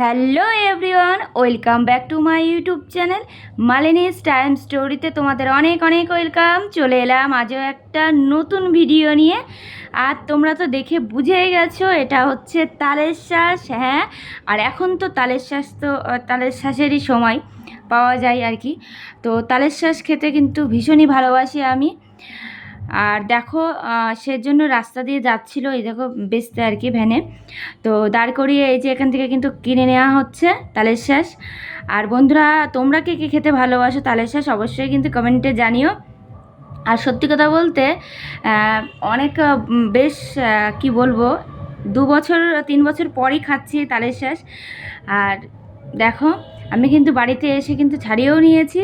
Hello everyone, welcome back to my YouTube channel Malini's time স্টোরিতে তোমাদের অনেক অনেক ওয়েলকাম। চলে এলাম আজও একটা নতুন ভিডিও নিয়ে। আর তোমরা তো দেখে বুঝেই গেছো, এটা হচ্ছে তালের শ্বাস হ্যাঁ? আর এখন তো তালের শ্বাস তো তালের শ্বাসেরই সময় পাওয়া যায় আর কি। তো তালের শ্বাস খেতে কিন্তু ভীষণই ভালোবাসি আমি। আর দেখো সেজন্য রাস্তা দিয়ে যাচ্ছিল এই দেখো বেচতে আর কি ভ্যানে। তো দাঁড় করিয়ে এই যে এখান থেকে কিন্তু কিনে নেওয়া হচ্ছে তালের শ্বাস আর বন্ধুরা, তোমরা কে কে খেতে ভালোবাসো তালের শ্বাস অবশ্যই কিন্তু কমেন্টে জানিও। আর সত্যি কথা বলতে অনেক বেশ কি বলব, দু বছর, তিন বছর পরই খাচ্ছি তালের শ্বাস আর দেখো, আমি কিন্তু বাড়িতে এসে কিন্তু ছাড়িয়েও নিয়েছি,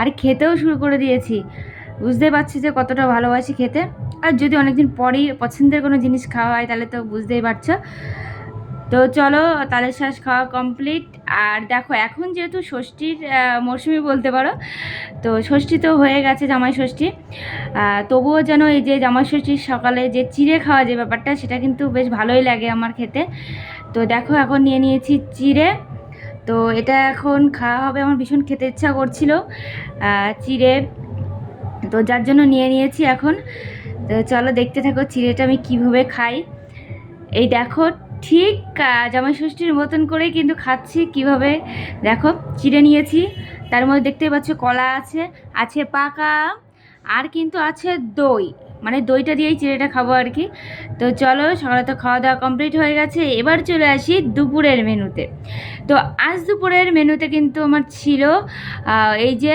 আর খেতেও শুরু করে দিয়েছি। বুঝতে পারছি যে কতটা ভালোবাসি খেতে। আর যদি অনেকদিন পরেই পছন্দের কোনো জিনিস খাওয়া হয়, তাহলে তো বুঝতেই পারছ। তো চলো তালের শ্বাস খাওয়া কমপ্লিট আর দেখো, এখন যেহেতু ষষ্ঠীর মরশুমি বলতে পারো, তো ষষ্ঠী তো হয়ে গেছে জামাই ষষ্ঠী। তবুও যেন এই যে জামাই ষষ্ঠীর সকালে যে চিড়ে খাওয়া যে ব্যাপারটা, সেটা কিন্তু বেশ ভালোই লাগে আমার খেতে। তো দেখো, এখন নিয়ে নিয়েছি চিড়ে। তো এটা এখন খাওয়া হবে, আমার ভীষণ খেতে ইচ্ছা করছিল। চিড়ে তো যার জন্য নিয়ে নিয়েছি এখন। তো চলো দেখতে থাকো চিড়েটা আমি কীভাবে খাই। এই দেখো, ঠিক জামাই ষষ্ঠীর মতন করে কিন্তু খাচ্ছি কীভাবে। দেখো, চিড়ে নিয়েছি, তার মধ্যে দেখতে পাচ্ছ কলা আছে আছে পাকা, আর কিন্তু আছে দই। মানে দইটা দিয়েই চিড়েটা খাব আর কি। তো চলো সকালে তো খাওয়া দাওয়া কমপ্লিট হয়ে গেছে। এবার চলে আসি দুপুরের মেনুতে। তো আজ দুপুরের মেনুতে কিন্তু আমার ছিল এই যে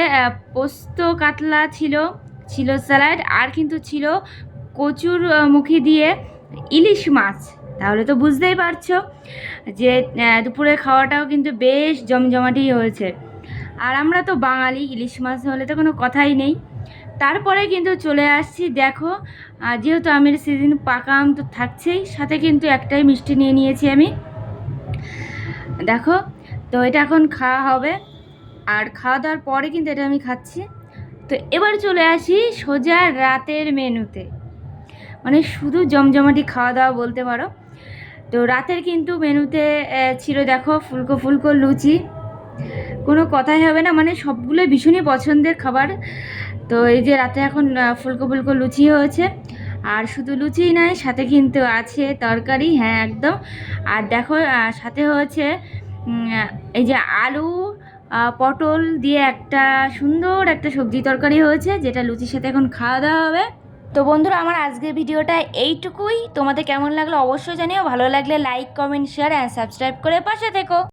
পোস্ত কাতলা ছিল ছিল স্যালাড আর কিন্তু ছিল কচুর মুখি দিয়ে ইলিশ মাছ। তাহলে তো বুঝতেই পারছ যে আহ, দুপুরের খাওয়াটাও কিন্তু বেশ জমজমাটি হয়েছে। আর আমরা তো বাঙালি ইলিশ মাছ হলে তো কোনো কথাই নেই। তারপরে কিন্তু চলে আসছি, দেখো যেহেতু আমের সিজন পাকা আম তো থাকছেই, সাথে কিন্তু একটাই মিষ্টি নিয়ে নিয়েছি আমি। দেখো, তো এটা এখন খাওয়া হবে, আর খাওয়া দাওয়ার পরে কিন্তু এটা আমি খাচ্ছি। তো এবার চলে আসি সোজা রাতের মেনুতে। মানে শুধু জমজমাটি খাওয়া দাওয়া বলতে পারো। তো রাতের কিন্তু মেনুতে ছিল দেখো ফুলকো ফুলকো লুচি। কোনো কথাই হবে না মানে সবগুলো ভীষণই পছন্দের খাবার। তো এই যে রাতে এখন ফুলকো ফুলকো লুচি হয়েছে। আর শুধু লুচিই নয়, সাথে কিন্তু আছে তরকারি হ্যাঁ একদম। আর দেখো সাথে হয়েছে এই যে আলু পটল দিয়ে একটা সুন্দর একটা সবজি তরকারি হয়েছে, যেটা লুচির সাথে এখন খাওয়া দাওয়া হবে। তো বন্ধুরা, আমার আজকের ভিডিওটা এইটুকুই। তোমাদের কেমন লাগল অবশ্যই জানিও। ভালো লাগলে like comment share and subscribe করে পাশে থেকো।